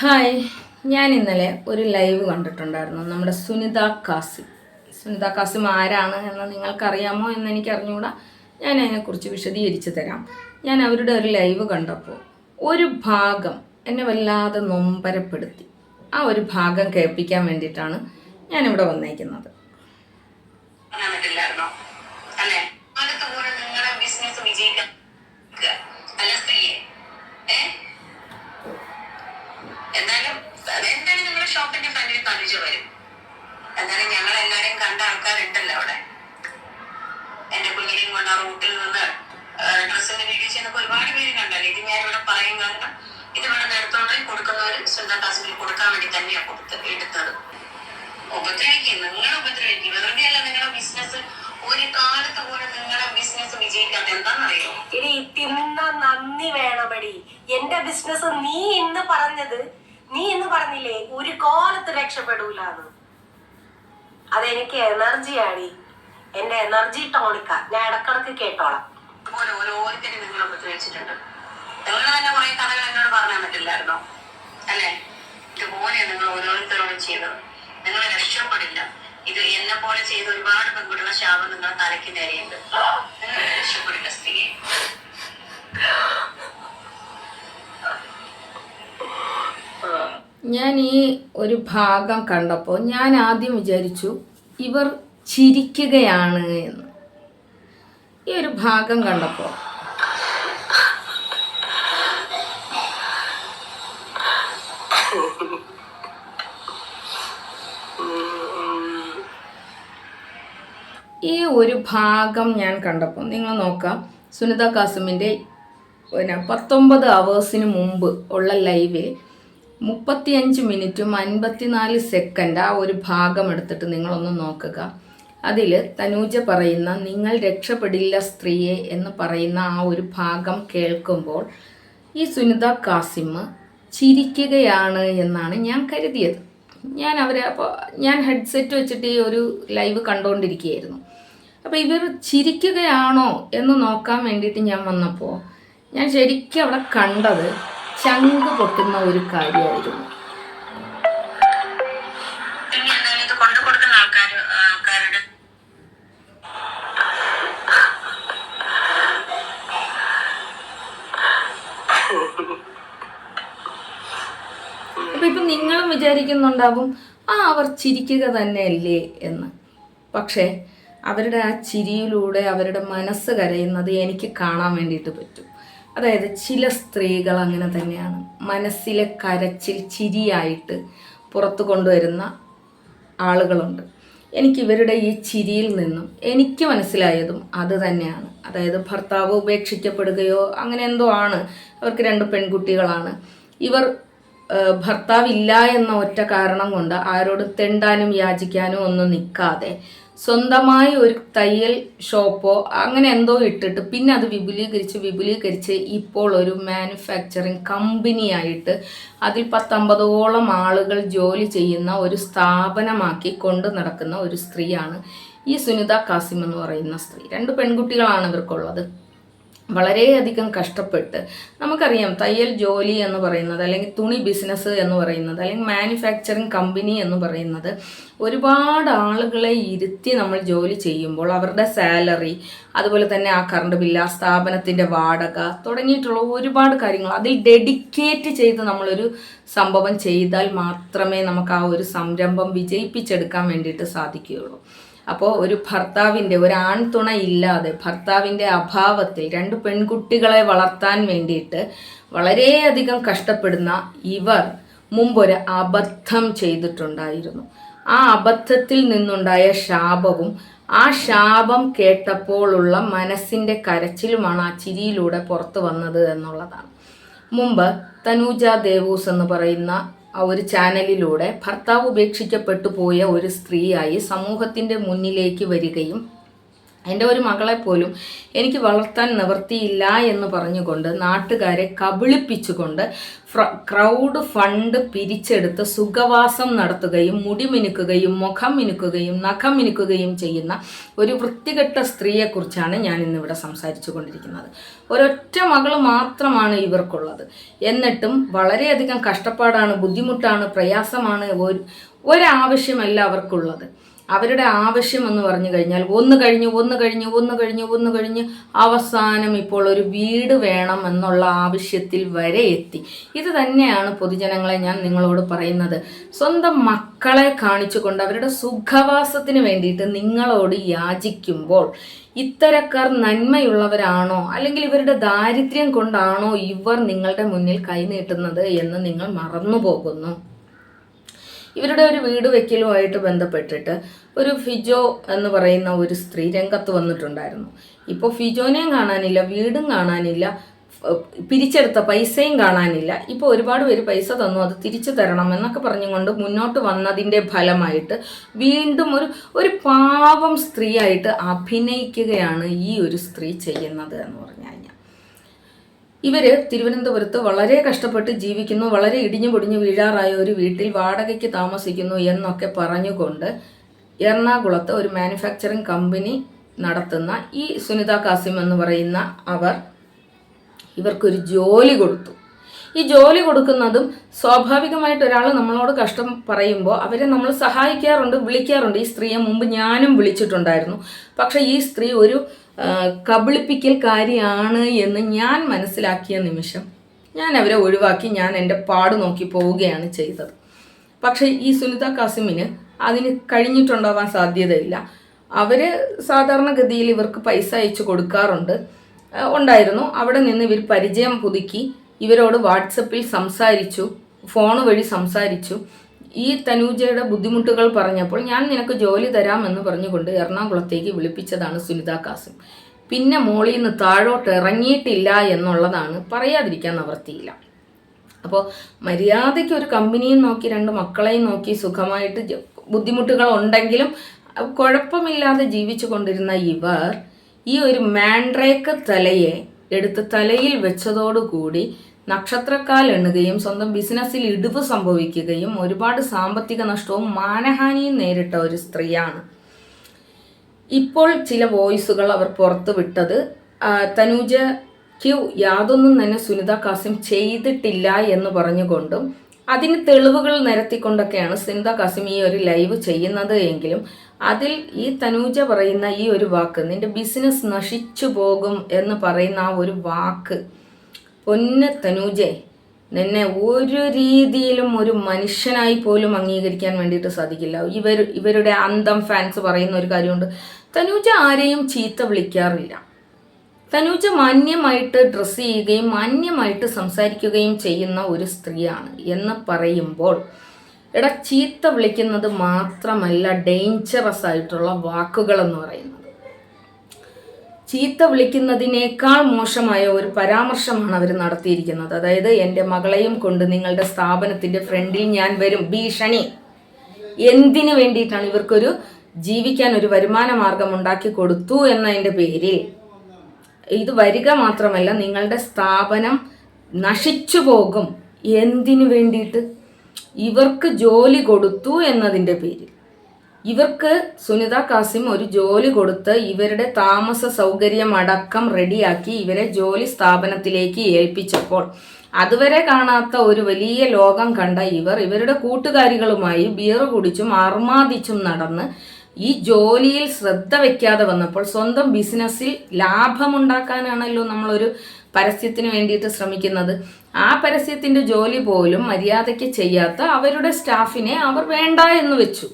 Hi. ഞാൻ ഇന്നലെ ഒരു ലൈവ് കണ്ടിട്ടുണ്ടായിരുന്നു. നമ്മുടെ സുനിത കാസി. സുനിത കാസിം ആരാണ് എന്ന് നിങ്ങൾക്കറിയാമോ എന്ന് എനിക്ക് അറിഞ്ഞുകൂടാ ഞാൻ അതിനെക്കുറിച്ച് വിശദീകരിച്ചു തരാം. ഞാൻ അവരുടെ ഒരു ലൈവ് കണ്ടപ്പോൾ ഒരു ഭാഗം എന്നെ വല്ലാതെ നൊമ്പരപ്പെടുത്തി. ആ ഒരു ഭാഗം കേൾപ്പിക്കാൻ വേണ്ടിയിട്ടാണ് ഞാനിവിടെ വന്നേക്കുന്നത്. വേണമടി. എന്റെ ബിസിനസ് നീ ഇന്ന് പറഞ്ഞത് നീ ഇന്ന് പറഞ്ഞില്ലേ ഒരു കോലത്ത് രക്ഷപ്പെടൂലെന്ന്. അതെനിക്ക് എനർജിയാടി എന്റെ എനർജി ടോണിക്ക ഞാൻ ഇടക്കിടക്ക് കേട്ടോളാം. അല്ലേ? ഇതുപോലെ നിങ്ങൾ രക്ഷപ്പെടില്ല. ഇത് എന്നെ പോലെ ചെയ്ത ഒരുപാട് പെൺകുട്ടികളുടെ ശാപം നിങ്ങളുടെ തലയ്ക്ക് നേരെയുണ്ട്. രക്ഷപ്പെടില്ല സ്ത്രീയെ ഞാൻ ഈ ഒരു ഭാഗം കണ്ടപ്പോൾ ഞാൻ ആദ്യം വിചാരിച്ചു ഇവർ ചിരിക്കുകയാണ് എന്ന്. ഈ ഒരു ഭാഗം കണ്ടപ്പോൾ ഈ ഒരു ഭാഗം ഞാൻ കണ്ടപ്പോൾ നിങ്ങൾ നോക്കാം. സുനിത കാസിമിന്റെ പിന്നെ പത്തൊമ്പത് അവേഴ്സിന് മുമ്പ് ഉള്ള ലൈവിൽ മുപ്പത്തിയഞ്ച് മിനിറ്റും അൻപത്തിനാല് സെക്കൻഡ് ആ ഒരു ഭാഗം എടുത്തിട്ട് നിങ്ങളൊന്ന് നോക്കുക. അതിൽ തനൂജ പറയുന്ന നിങ്ങൾ രക്ഷപ്പെടില്ല സ്ത്രീയെ എന്ന് പറയുന്ന ആ ഒരു ഭാഗം കേൾക്കുമ്പോൾ ഈ സുനിത കാസിം ചിരിക്കുകയാണ് എന്നാണ് ഞാൻ കരുതിയത്. ഞാൻ അവരെ അപ്പോൾ ഞാൻ ഹെഡ്സെറ്റ് വെച്ചിട്ട് ഈ ഒരു ലൈവ് കണ്ടുകൊണ്ടിരിക്കുകയായിരുന്നു അപ്പോൾ ഇവർ ചിരിക്കുകയാണോ എന്ന് നോക്കാൻ വേണ്ടിയിട്ട് ഞാൻ വന്നപ്പോൾ ഞാൻ ശരിക്കും അവിടെ കണ്ടത് ചങ്ക് പൊട്ടുന്ന ഒരു കാര്യമായിരുന്നു. അപ്പൊ ഇപ്പൊ നിങ്ങളും വിചാരിക്കുന്നുണ്ടാവും ആ അവർ ചിരിക്കുക തന്നെയല്ലേ എന്ന്. പക്ഷേ അവരുടെ ആ ചിരിയിലൂടെ അവരുടെ മനസ്സ് കരയുന്നത് എനിക്ക് കാണാൻ വേണ്ടിയിട്ട് പറ്റും. അതായത് ചില സ്ത്രീകൾ അങ്ങനെ തന്നെയാണ്. മനസ്സിലെ കരച്ചിൽ ചിരിയായിട്ട് പുറത്തു കൊണ്ടുവരുന്ന ആളുകളുണ്ട്. എനിക്ക് ഇവരുടെ ഈ ചിരിയിൽ നിന്നും എനിക്ക് മനസ്സിലായതും അത് തന്നെയാണ്. അതായത് ഭർത്താവ് ഉപേക്ഷിക്കപ്പെടുകയോ അങ്ങനെ എന്തോ ആണ്. അവർക്ക് രണ്ട് പെൺകുട്ടികളാണ്. ഇവർ ഭർത്താവില്ല എന്ന ഒറ്റ കാരണം കൊണ്ട് ആരോട് തെണ്ടാനും യാചിക്കാനും ഒന്നും നിൽക്കാതെ സ്വന്തമായി ഒരു തയ്യൽ ഷോപ്പോ അങ്ങനെ എന്തോ ഇട്ടിട്ട് പിന്നെ അത് വിപുലീകരിച്ച് വിപുലീകരിച്ച് ഇപ്പോൾ ഒരു മാനുഫാക്ചറിങ് കമ്പനിയായിട്ട് അതിൽ പത്തമ്പതോളം ആളുകൾ ജോലി ചെയ്യുന്ന ഒരു സ്ഥാപനമാക്കി കൊണ്ട് നടക്കുന്ന ഒരു സ്ത്രീയാണ് ഈ സുനിത കാസിം എന്ന് പറയുന്ന സ്ത്രീ. രണ്ട് പെൺകുട്ടികളാണ് ഇവർക്കുള്ളത്. വളരെയധികം കഷ്ടപ്പെട്ട് നമുക്കറിയാം തയ്യൽ ജോലി എന്ന് പറയുന്നത് അല്ലെങ്കിൽ തുണി ബിസിനസ് എന്ന് പറയുന്നത് അല്ലെങ്കിൽ മാനുഫാക്ചറിങ് കമ്പനി എന്ന് പറയുന്നത് ഒരുപാട് ആളുകളെ ഇരുത്തി നമ്മൾ ജോലി ചെയ്യുമ്പോൾ അവരുടെ സാലറി അതുപോലെ തന്നെ ആ കറണ്ട് ബില്ല് ആ സ്ഥാപനത്തിന്റെ വാടക തുടങ്ങിയിട്ടുള്ള ഒരുപാട് കാര്യങ്ങൾ അതിൽ ഡെഡിക്കേറ്റ് ചെയ്ത് നമ്മളൊരു സംഭവം ചെയ്താൽ മാത്രമേ നമുക്ക് ആ ഒരു സംരംഭം വിജയിപ്പിച്ചെടുക്കാൻ വേണ്ടിയിട്ട് സാധിക്കുകയുള്ളൂ. അപ്പോൾ ഒരു ഭർത്താവിന്റെ ഒരു ആൺതുണ ഇല്ലാതെ ഭർത്താവിന്റെ അഭാവത്തിൽ രണ്ട് പെൺകുട്ടികളെ വളർത്താൻ വേണ്ടിയിട്ട് വളരെയധികം കഷ്ടപ്പെടുന്ന ഇവർ മുമ്പൊരു അബദ്ധം ചെയ്തിട്ടുണ്ടായിരുന്നു. ആ അബദ്ധത്തിൽ നിന്നുണ്ടായ ശാപവും ആ ശാപം കേട്ടപ്പോഴുള്ള മനസ്സിന്റെ കരച്ചിലുമാണ് ആ ചിരിയിലൂടെ പുറത്തു വന്നത് എന്നുള്ളതാണ്. മുമ്പ് തനൂജ ദേവൂസ് എന്ന് പറയുന്ന ആ ഒരു ചാനലിലൂടെ ഭർത്താവ് ഉപേക്ഷിക്കപ്പെട്ടു പോയ ഒരു സ്ത്രീയായി സമൂഹത്തിന്റെ മുന്നിലേക്ക് വരികയും എന്റെ ഒരു മകളെ പോലും എനിക്ക് വളർത്താൻ നിവൃത്തിയില്ല എന്ന് പറഞ്ഞുകൊണ്ട് നാട്ടുകാരെ കബളിപ്പിച്ചുകൊണ്ട് ക്രൗഡ് ഫണ്ട് പിരിച്ചെടുത്ത് സുഖവാസം നടത്തുകയും മുടി മിനുക്കുകയും മുഖം മിനുക്കുകയും നഖം മിനുക്കുകയും ചെയ്യുന്ന ഒരു വൃത്തികെട്ട സ്ത്രീയെക്കുറിച്ചാണ് ഞാൻ ഇന്നിവിടെ സംസാരിച്ചു കൊണ്ടിരിക്കുന്നത് ഒരൊറ്റ മകൾ മാത്രമാണ് ഇവർക്കുള്ളത്. എന്നിട്ടും വളരെയധികം കഷ്ടപ്പാടാണ് ബുദ്ധിമുട്ടാണ് പ്രയാസമാണ് ഒരു ഒരാവശ്യമല്ല അവർക്കുള്ളത്. അവരുടെ ആവശ്യം എന്ന് പറഞ്ഞു കഴിഞ്ഞാൽ ഒന്ന് കഴിഞ്ഞ് ഒന്ന് കഴിഞ്ഞ് ഒന്ന് കഴിഞ്ഞ് ഒന്ന് കഴിഞ്ഞ് അവസാനം ഇപ്പോൾ ഒരു വീട് വേണം എന്നുള്ള ആവശ്യത്തിൽ വരെ എത്തി. ഇത് തന്നെയാണ് പൊതുജനങ്ങളെ ഞാൻ നിങ്ങളോട് പറയുന്നത്. സ്വന്തം മക്കളെ കാണിച്ചുകൊണ്ട് അവരുടെ സുഖവാസത്തിന് വേണ്ടിയിട്ട് നിങ്ങളോട് യാചിക്കുമ്പോൾ ഇത്തരക്കാർ നന്മയുള്ളവരാണോ അല്ലെങ്കിൽ ഇവരുടെ ദാരിദ്ര്യം കൊണ്ടാണോ ഇവർ നിങ്ങളുടെ മുന്നിൽ കൈനീട്ടുന്നത് എന്ന് നിങ്ങൾ മറന്നു പോകുന്നു ഇവരുടെ ഒരു വീട് വെക്കലുമായിട്ട് ബന്ധപ്പെട്ടിട്ട് ഒരു ഫിജോ എന്ന് പറയുന്ന ഒരു സ്ത്രീ രംഗത്ത് വന്നിട്ടുണ്ടായിരുന്നു. ഇപ്പോൾ ഫിജോനെയും കാണാനില്ല വീടും കാണാനില്ല പിരിച്ചെടുത്ത പൈസയും കാണാനില്ല. ഇപ്പോൾ ഒരുപാട് പേര് പൈസ തന്നു അത് തിരിച്ചു തരണം എന്നൊക്കെ പറഞ്ഞുകൊണ്ട് മുന്നോട്ട് വന്നതിന്റെ ഫലമായിട്ട് വീണ്ടും ഒരു ഒരു പാവം സ്ത്രീയായിട്ട് അഭിനയിക്കുകയാണ് ഈ ഒരു സ്ത്രീ ചെയ്യുന്നത് എന്ന് പറഞ്ഞു ഇവർ തിരുവനന്തപുരത്ത് വളരെ കഷ്ടപ്പെട്ട് ജീവിക്കുന്നു വളരെ ഇടിഞ്ഞു പൊടിഞ്ഞു വീഴാറായ ഒരു വീട്ടിൽ വാടകയ്ക്ക് താമസിക്കുന്നു എന്നൊക്കെ പറഞ്ഞുകൊണ്ട് എറണാകുളത്ത് ഒരു മാനുഫാക്ചറിങ് കമ്പനി നടത്തുന്ന ഈ സുനിത കാസിം എന്ന് പറയുന്ന അവർ ഇവർക്കൊരു ജോലി കൊടുത്തു. ഈ ജോലി കൊടുക്കുന്നതും സ്വാഭാവികമായിട്ട് ഒരാൾ നമ്മളോട് കഷ്ടം പറയുമ്പോൾ അവരെ നമ്മൾ സഹായിക്കാറുണ്ട് വിളിക്കാറുണ്ട്. ഈ സ്ത്രീയെ മുമ്പ് ഞാനും വിളിച്ചിട്ടുണ്ടായിരുന്നു. പക്ഷേ ഈ സ്ത്രീ ഒരു കബളിപ്പിക്കൽ കബളിപ്പിക്കൽക്കാരിയാണ് എന്ന് ഞാൻ മനസ്സിലാക്കിയ നിമിഷം ഞാൻ അവരെ ഒഴിവാക്കി ഞാൻ എന്റെ പാട് നോക്കി പോവുകയാണ് ചെയ്തത്. പക്ഷേ ഈ സുനിത കാസിമിന് അതിന് കഴിഞ്ഞിട്ടുണ്ടാവാൻ സാധ്യതയില്ല. അവർ സാധാരണഗതിയിൽ ഇവർക്ക് പൈസ അയച്ചു കൊടുക്കാറുണ്ട്. ഉണ്ടായിരുന്നു. അവിടെ നിന്ന് ഇവർ പരിചയം പുതുക്കി ഇവരോട് വാട്സപ്പിൽ സംസാരിച്ചു ഫോൺ വഴി സംസാരിച്ചു. ഈ തനൂജയുടെ ബുദ്ധിമുട്ടുകൾ പറഞ്ഞപ്പോൾ ഞാൻ നിനക്ക് ജോലി തരാമെന്ന് പറഞ്ഞുകൊണ്ട് എറണാകുളത്തേക്ക് വിളിപ്പിച്ചതാണ് സുനിത കാസിം. പിന്നെ മോളിൽ നിന്ന് താഴോട്ട് ഇറങ്ങിയിട്ടില്ല എന്നുള്ളതാണ് പറയാതിരിക്കാൻ നിവർത്തിയില്ല അപ്പോൾ മര്യാദയ്ക്ക് ഒരു കമ്പനിയും നോക്കി രണ്ട് മക്കളെയും നോക്കി സുഖമായിട്ട് ബുദ്ധിമുട്ടുകൾ ഉണ്ടെങ്കിലും കുഴപ്പമില്ലാതെ ജീവിച്ചു കൊണ്ടിരുന്ന ഇവർ ഈ ഒരു മാൻഡ്രേക്ക് തലയെ എടുത്ത് തലയിൽ വെച്ചതോടുകൂടി നക്ഷത്രക്കാൽ എണ്ണുകയും സ്വന്തം ബിസിനസ്സിൽ ഇടിവ് സംഭവിക്കുകയും ഒരുപാട് സാമ്പത്തിക നഷ്ടവും മാനഹാനിയും നേരിട്ട ഒരു സ്ത്രീയാണ്. ഇപ്പോൾ ചില വോയിസുകൾ അവർ പുറത്തു വിട്ടത്. തനൂജയ്ക്ക് യാതൊന്നും തന്നെ സുനിത കാസിം ചെയ്തിട്ടില്ല എന്ന് പറഞ്ഞുകൊണ്ടും അതിന് തെളിവുകൾ നിരത്തിക്കൊണ്ടൊക്കെയാണ് സുനിത കാസിം ഈ ഒരു ലൈവ് ചെയ്യുന്നത് എങ്കിലും അതിൽ ഈ തനൂജ പറയുന്ന ഈ ഒരു വാക്ക് നിന്റെ ബിസിനസ് നശിച്ചു പോകും എന്ന് പറയുന്ന ആ ഒരു വാക്ക് പൊന്ന് തനൂജെ നിന്നെ ഒരു രീതിയിലും ഒരു മനുഷ്യനായി പോലും അംഗീകരിക്കാൻ വേണ്ടിയിട്ട് സാധിക്കില്ല. ഇവർ ഇവരുടെ അന്തം ഫാൻസ് പറയുന്ന ഒരു കാര്യമുണ്ട്. തനൂജ ആരെയും ചീത്ത വിളിക്കാറില്ല. തനൂജ മാന്യമായിട്ട് ഡ്രസ്സ് ചെയ്യുകയും മാന്യമായിട്ട് സംസാരിക്കുകയും ചെയ്യുന്ന ഒരു സ്ത്രീയാണ് എന്ന് പറയുമ്പോൾ എടാ ചീത്ത വിളിക്കുന്നത് മാത്രമല്ല ഡേഞ്ചറസ് ആയിട്ടുള്ള വാക്കുകൾ എന്ന് പറയുന്നത് ചീത്ത വിളിക്കുന്നതിനേക്കാൾ മോശമായ ഒരു പരാമർശമാണ് അവർ നടത്തിയിരിക്കുന്നത്. അതായത് എന്റെ മകളെയും കൊണ്ട് നിങ്ങളുടെ സ്ഥാപനത്തിന്റെ ഫ്രണ്ടിൽ ഞാൻ വരും. ഭീഷണി. എന്തിനു വേണ്ടിയിട്ടാണ് ഇവർക്കൊരു ജീവിക്കാൻ ഒരു വരുമാന മാർഗം ഉണ്ടാക്കി കൊടുത്തു എന്നതിന്റെ പേരിൽ? ഇത് വരിക മാത്രമല്ല നിങ്ങളുടെ സ്ഥാപനം നശിച്ചു പോകും. എന്തിനു വേണ്ടിയിട്ട്? ഇവർക്ക് ജോലി കൊടുത്തു എന്നതിന്റെ പേരിൽ. ഇവർക്ക് സുനിത കാസിം ഒരു ജോലി കൊടുത്ത് ഇവരുടെ താമസ സൗകര്യം അടക്കം റെഡിയാക്കി ഇവരെ ജോലി സ്ഥാപനത്തിലേക്ക് ഏൽപ്പിച്ചപ്പോൾ. അതുവരെ കാണാത്ത ഒരു വലിയ ലോകം കണ്ട ഇവർ ഇവരുടെ കൂട്ടുകാരികളുമായി ബിയർ കുടിച്ചും അർമാദിച്ചും നടന്ന് ഈ ജോലിയിൽ ശ്രദ്ധ വെക്കാതെ വന്നപ്പോൾ സ്വന്തം ബിസിനസ്സിൽ ലാഭമുണ്ടാക്കാനാണല്ലോ നമ്മളൊരു പരസ്യത്തിന് വേണ്ടിയിട്ട് ശ്രമിക്കുന്നത്. ആ പരസ്യത്തിന്റെ ജോലി പോലും മര്യാദയ്ക്ക് ചെയ്യാത്ത അവരുടെ സ്റ്റാഫിനെ അവർ വേണ്ട എന്ന് വെച്ചു.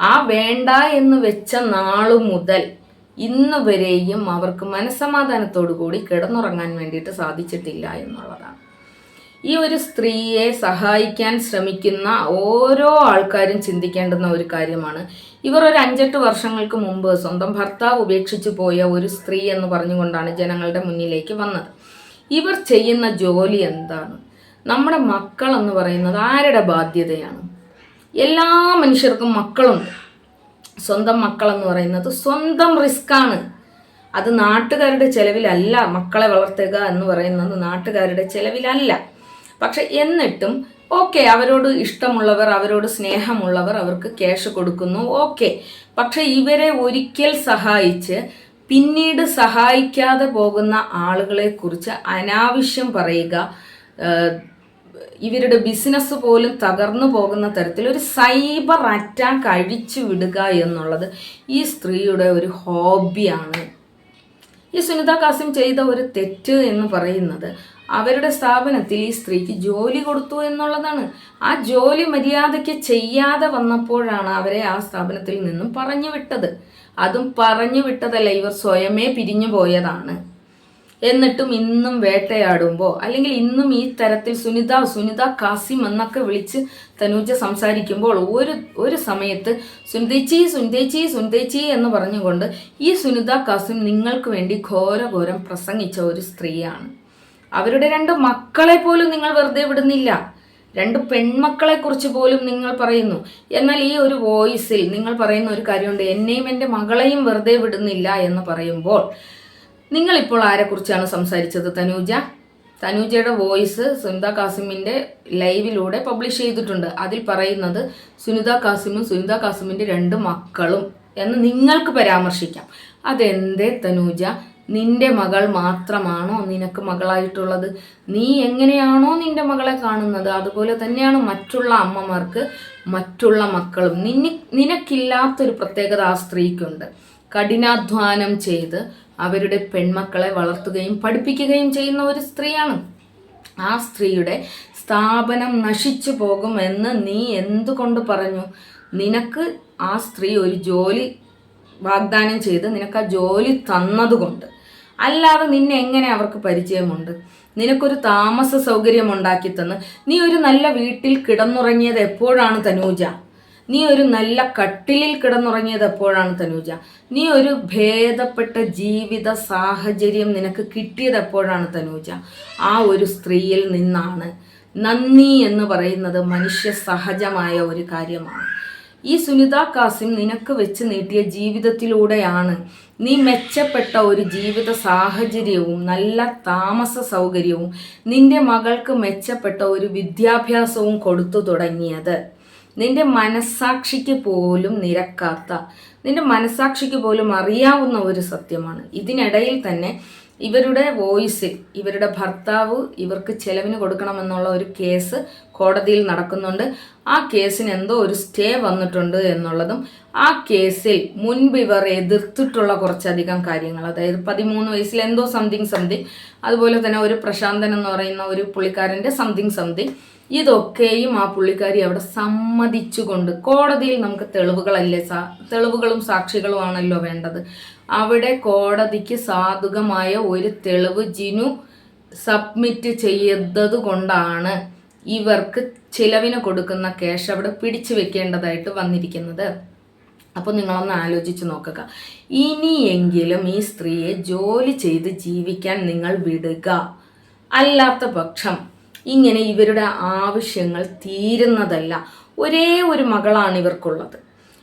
ആ വേണ്ട എന്ന് വെച്ച നാളു മുതൽ ഇന്ന് വരെയും അവർക്ക് മനസ്സമാധാനത്തോടു കൂടി കിടന്നുറങ്ങാൻ വേണ്ടിയിട്ട് സാധിച്ചിട്ടില്ല എന്നുള്ളതാണ്. ഈ ഒരു സ്ത്രീയെ സഹായിക്കാൻ ശ്രമിക്കുന്ന ഓരോ ആൾക്കാരും ചിന്തിക്കേണ്ടുന്ന ഒരു കാര്യമാണ്. ഇവർ ഒരു അഞ്ചെട്ട് വർഷങ്ങൾക്ക് മുമ്പ് സ്വന്തം ഭർത്താവ് ഉപേക്ഷിച്ചു പോയ ഒരു സ്ത്രീ എന്ന് പറഞ്ഞുകൊണ്ടാണ് ജനങ്ങളുടെ മുന്നിലേക്ക് വന്നത്. ഇവർ ചെയ്യുന്ന ജോലി എന്താണ്? നമ്മുടെ മക്കൾ എന്ന് പറയുന്നത് ആരുടെ ബാധ്യതയാണ്? എല്ലാ മനുഷ്യർക്കും മക്കളുണ്ട്. സ്വന്തം മക്കളെന്ന് പറയുന്നത് സ്വന്തം റിസ്ക്കാണ്. അത് നാട്ടുകാരുടെ ചെലവിലല്ല മക്കളെ വളർത്തുക എന്ന് പറയുന്നത് നാട്ടുകാരുടെ ചെലവിലല്ല. പക്ഷെ എന്നിട്ടും ഓക്കെ അവരോട് ഇഷ്ടമുള്ളവർ അവരോട് സ്നേഹമുള്ളവർ അവർക്ക് ക്യാഷ് കൊടുക്കുന്നു ഓക്കെ. പക്ഷെ ഇവരെ ഒരിക്കൽ സഹായിച്ച് പിന്നീട് സഹായിക്കാതെ പോകുന്ന ആളുകളെ കുറിച്ച് അനാവശ്യം പറയുക ഇവരുടെ ബിസിനസ് പോലും തകർന്നു പോകുന്ന തരത്തിൽ ഒരു സൈബർ അറ്റാക്ക് അഴിച്ചു വിടുക എന്നുള്ളത് ഈ സ്ത്രീയുടെ ഒരു ഹോബിയാണ്. ഈ സുനിത കാസിം ചെയ്ത ഒരു തെറ്റ് എന്ന് പറയുന്നത് അവരുടെ സ്ഥാപനത്തിൽ ഈ സ്ത്രീക്ക് ജോലി കൊടുത്തു എന്നുള്ളതാണ്. ആ ജോലി മര്യാദയ്ക്ക് ചെയ്യാതെ വന്നപ്പോഴാണ് അവരെ ആ സ്ഥാപനത്തിൽ നിന്നും പറഞ്ഞു വിട്ടത് അതും പറഞ്ഞു വിട്ടതല്ല ഇവർ സ്വയമേ പിരിഞ്ഞു പോയതാണ് എന്നിട്ടും ഇന്നും വേട്ടയാടുമ്പോൾ അല്ലെങ്കിൽ ഇന്നും ഈ തരത്തിൽ സുനിത സുനിത കാസിം എന്നൊക്കെ വിളിച്ച് തനൂജ സംസാരിക്കുമ്പോൾ ഒരു ഒരു സമയത്ത് സുനിതേച്ചി സുനിതേച്ചി സുനിതേച്ചി എന്ന് പറഞ്ഞുകൊണ്ട് ഈ സുനിത കാസിം നിങ്ങൾക്ക് വേണ്ടി ഘോരഘോരം പ്രസംഗിച്ച ഒരു സ്ത്രീയാണ്. അവരുടെ രണ്ട് മക്കളെ പോലും നിങ്ങൾ വെറുതെ വിടുന്നില്ല. രണ്ട് പെൺമക്കളെ കുറിച്ച് പോലും നിങ്ങൾ പറയുന്നു. എന്നാൽ ഈ ഒരു വോയിസിൽ നിങ്ങൾ പറയുന്ന ഒരു കാര്യമുണ്ട്. എന്നെയും എന്റെ മകളെയും വെറുതെ വിടുന്നില്ല എന്ന് പറയുമ്പോൾ നിങ്ങളിപ്പോൾ ആരെക്കുറിച്ചാണ് സംസാരിച്ചത് തനൂജ? തനൂജയുടെ വോയിസ് സുനിത കാസിമിന്റെ ലൈവിലൂടെ പബ്ലിഷ് ചെയ്തിട്ടുണ്ട്. അതിൽ പറയുന്നത് സുനിത കാസിമും സുനിത കാസിമിന്റെ രണ്ട് മക്കളും എന്ന് നിങ്ങൾക്ക് പരാമർശിക്കാം. അതെന്തേ തനൂജ? നിന്റെ മകൾ മാത്രമാണോ നിനക്ക് മകളായിട്ടുള്ളത്? നീ എങ്ങനെയാണോ നിന്റെ മകളെ കാണുന്നത്? അതുപോലെ തന്നെയാണ് മറ്റുള്ള അമ്മമാർക്ക് മറ്റുള്ള മക്കളും. നിന്നെ നിനക്കില്ലാത്തൊരു പ്രത്യേകത ആ സ്ത്രീക്കുണ്ട്. കഠിനാധ്വാനം ചെയ്ത് അവരുടെ പെൺമക്കളെ വളർത്തുകയും പഠിപ്പിക്കുകയും ചെയ്യുന്ന ഒരു സ്ത്രീയാണ്. ആ സ്ത്രീയുടെ സ്ഥാപനം നശിച്ചു പോകുമെന്ന് നീ എന്തുകൊണ്ട് പറഞ്ഞു? നിനക്ക് ആ സ്ത്രീ ഒരു ജോലി വാഗ്ദാനം ചെയ്ത് നിനക്ക് ആ ജോലി തന്നതുകൊണ്ട്. അല്ലാതെ നിന്നെ എങ്ങനെ അവർക്ക് പരിചയമുണ്ട്? നിനക്കൊരു താമസ സൗകര്യം ഉണ്ടാക്കി തന്ന്. നീ ഒരു നല്ല വീട്ടിൽ കിടന്നുറങ്ങിയത് എപ്പോഴാണ് തനൂജ? നീ ഒരു നല്ല കട്ടിലിൽ കിടന്നുറങ്ങിയത് എപ്പോഴാണ് തനൂജ? നീ ഒരു ഭേദപ്പെട്ട ജീവിത സാഹചര്യം നിനക്ക് കിട്ടിയത് എപ്പോഴാണ് തനൂജ? ആ ഒരു സ്ത്രീയിൽ നിന്നാണ് നന്ദി എന്ന് പറയുന്നത് മനുഷ്യ സഹജമായ ഒരു കാര്യമാണ്. ഈ സുനിത കാസിം നിനക്ക് വെച്ച് നീട്ടിയ ജീവിതത്തിലൂടെയാണ് നീ മെച്ചപ്പെട്ട ഒരു ജീവിത സാഹചര്യവും നല്ല താമസ സൗകര്യവും നിന്റെ മകൾക്ക് മെച്ചപ്പെട്ട ഒരു വിദ്യാഭ്യാസവും കൊടുത്തു തുടങ്ങിയത്. നിന്റെ മനസ്സാക്ഷിക്ക് പോലും നിരക്കാത്ത നിന്റെ മനസ്സാക്ഷിക്ക് പോലും അറിയാവുന്ന ഒരു സത്യമാണ്. ഇതിനിടയിൽ തന്നെ ഇവരുടെ വോയിസിൽ ഇവരുടെ ഭർത്താവ് ഇവർക്ക് ചെലവിന് കൊടുക്കണമെന്നുള്ള ഒരു കേസ് കോടതിയിൽ നടക്കുന്നുണ്ട്. ആ കേസിന് എന്തോ ഒരു സ്റ്റേ വന്നിട്ടുണ്ട് എന്നുള്ളതും ആ കേസിൽ മുൻപ് ഇവർ എതിർത്തിട്ടുള്ള കുറച്ചധികം കാര്യങ്ങൾ അതായത് പതിമൂന്ന് വയസ്സിൽ എന്തോ സംതിങ് സംതിങ് അതുപോലെ തന്നെ ഒരു പ്രശാന്തൻ എന്ന് പറയുന്ന ഒരു പുള്ളിക്കാരന്റെ സംതിങ് സംതിങ് ഇതൊക്കെയും ആ പുള്ളിക്കാരി അവിടെ സമ്മതിച്ചുകൊണ്ട് കോടതിയിൽ നമുക്ക് തെളിവുകളല്ലേ സാ തെളിവുകളും സാക്ഷികളും ആണല്ലോ വേണ്ടത്. അവിടെ കോടതിക്ക് സാധുകമായ ഒരു തെളിവ് ജിനു സബ്മിറ്റ് ചെയ്തത് കൊണ്ടാണ് ഇവർക്ക് ചിലവിന് കൊടുക്കുന്ന ക്യാഷ് അവിടെ പിടിച്ചു വെക്കേണ്ടതായിട്ട് വന്നിരിക്കുന്നത്. അപ്പോൾ നിങ്ങളൊന്ന് ആലോചിച്ച് നോക്കുക. ഇനിയെങ്കിലും ഈ സ്ത്രീയെ ജോലി ചെയ്ത് ജീവിക്കാൻ നിങ്ങൾ വിടുക. അല്ലാത്ത പക്ഷം ഇങ്ങനെ ഇവരുടെ ആവശ്യങ്ങൾ തീരുന്നതല്ല. ഒരേ ഒരു മകളാണ് ഇവർക്കുള്ളത്.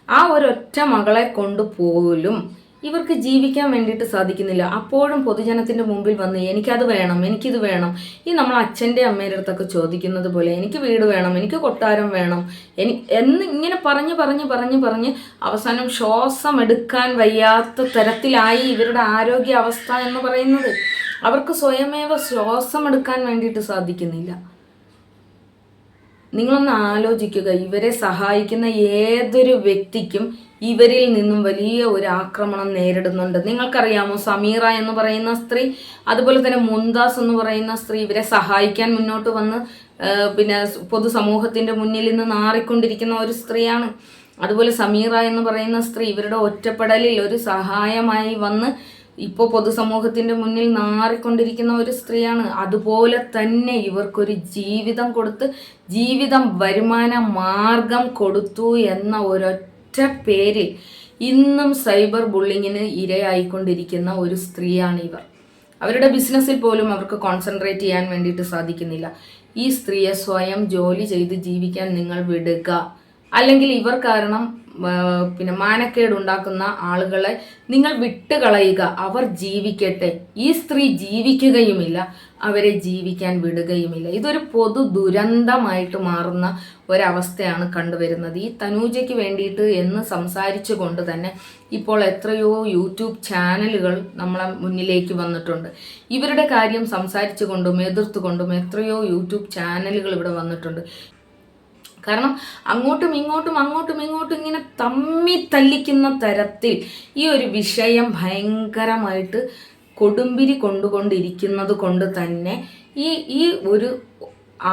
ആ ഒരൊറ്റ മകളെ കൊണ്ട് പോലും ഇവർക്ക് ജീവിക്കാൻ വേണ്ടിയിട്ട് സാധിക്കുന്നില്ല. അപ്പോഴും പൊതുജനത്തിന്റെ മുമ്പിൽ വന്ന് എനിക്കത് വേണം എനിക്കിത് വേണം. ഈ നമ്മൾ അച്ഛന്റെ അമ്മയുടെ അടുത്തൊക്കെ ചോദിക്കുന്നത് പോലെ എനിക്ക് വീട് വേണം എനിക്ക് കൊട്ടാരം വേണം എനി എന്ന് ഇങ്ങനെ പറഞ്ഞ് പറഞ്ഞ് പറഞ്ഞ് പറഞ്ഞ് അവസാനം ശ്വാസം എടുക്കാൻ വയ്യാത്ത തരത്തിലായി ഇവരുടെ ആരോഗ്യ അവസ്ഥ എന്ന് പറയുന്നത്. അവർക്ക് സ്വയമേവ ശ്വാസം എടുക്കാൻ വേണ്ടിയിട്ട് സാധിക്കുന്നില്ല. നിങ്ങളൊന്ന് ആലോചിക്കുക ഇവരെ സഹായിക്കുന്ന ഏതൊരു വ്യക്തിക്കും ഇവരിൽ നിന്നും വലിയ ഒരു ആക്രമണം നേരിടുന്നുണ്ട്. നിങ്ങൾക്കറിയാമോ സമീറ എന്ന് പറയുന്ന സ്ത്രീ അതുപോലെ തന്നെ മുന്താസ് എന്ന് പറയുന്ന സ്ത്രീ ഇവരെ സഹായിക്കാൻ മുന്നോട്ട് വന്ന് പിന്നെ പൊതുസമൂഹത്തിന്റെ മുന്നിൽ നിന്ന് നാറിക്കൊണ്ടിരിക്കുന്ന ഒരു സ്ത്രീയാണ്. അതുപോലെ സമീറ എന്ന് പറയുന്ന സ്ത്രീ ഇവരുടെ ഒറ്റപ്പെടലിൽ ഒരു സഹായമായി വന്ന് ഇപ്പോൾ പൊതുസമൂഹത്തിന്റെ മുന്നിൽ നാറിക്കൊണ്ടിരിക്കുന്ന ഒരു സ്ത്രീയാണ്. അതുപോലെ തന്നെ ഇവർക്കൊരു ജീവിതം കൊടുത്ത് ജീവിതം വരുമാന മാർഗം കൊടുത്തു എന്ന ഒരൊറ്റ പേരിൽ ഇന്നും സൈബർ ബുള്ളിങ്ങിന് ഇരയായിക്കൊണ്ടിരിക്കുന്ന ഒരു സ്ത്രീയാണ് ഇവർ. അവരുടെ ബിസിനസ്സിൽ പോലും അവർക്ക് കോൺസെൻട്രേറ്റ് ചെയ്യാൻ വേണ്ടിയിട്ട് സാധിക്കുന്നില്ല. ഈ സ്ത്രീയെ സ്വയം ജോലി ചെയ്ത് ജീവിക്കാൻ നിങ്ങൾ വിടുക. അല്ലെങ്കിൽ ഇവർ കാരണം പിന്നെ മാനക്കേട് ഉണ്ടാക്കുന്ന ആളുകളെ നിങ്ങൾ വിട്ടുകളയുക. അവർ ജീവിക്കട്ടെ. ഈ സ്ത്രീ ജീവിക്കുകയുമില്ല അവരെ ജീവിക്കാൻ വിടുകയുമില്ല. ഇതൊരു പൊതു ദുരന്തമായിട്ട് മാറുന്ന ഒരവസ്ഥയാണ് കണ്ടുവരുന്നത്. ഈ തനൂജയ്ക്ക് വേണ്ടിയിട്ട് എന്ന് സംസാരിച്ചു കൊണ്ട് തന്നെ ഇപ്പോൾ എത്രയോ യൂട്യൂബ് ചാനലുകൾ നമ്മളെ മുന്നിലേക്ക് വന്നിട്ടുണ്ട്. ഇവരുടെ കാര്യം സംസാരിച്ചു കൊണ്ടും എതിർത്തുകൊണ്ടും എത്രയോ യൂട്യൂബ് ചാനലുകൾ ഇവിടെ വന്നിട്ടുണ്ട്. കാരണം അങ്ങോട്ടും ഇങ്ങോട്ടും അങ്ങോട്ടും ഇങ്ങോട്ടും ഇങ്ങനെ തമ്മി തല്ലിക്കുന്ന തരത്തിൽ ഈ ഒരു വിഷയം ഭയങ്കരമായിട്ട് കൊടുമ്പിരി കൊണ്ടുകൊണ്ടിരിക്കുന്നത് കൊണ്ട് തന്നെ ഈ ഈ ഒരു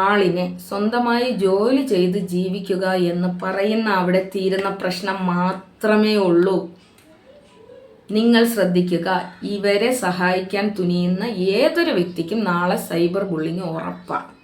ആളിനെ സ്വന്തമായി ജോലി ചെയ്ത് ജീവിക്കുക എന്ന് പറയുന്ന അവിടെ തീരുന്ന പ്രശ്നം മാത്രമേ ഉള്ളൂ. നിങ്ങൾ ശ്രദ്ധിക്കുക ഇവരെ സഹായിക്കാൻ തുനിയുന്ന ഏതൊരു വ്യക്തിക്കും നാളെ സൈബർ ബുള്ളിങ് ഉറപ്പാണ്.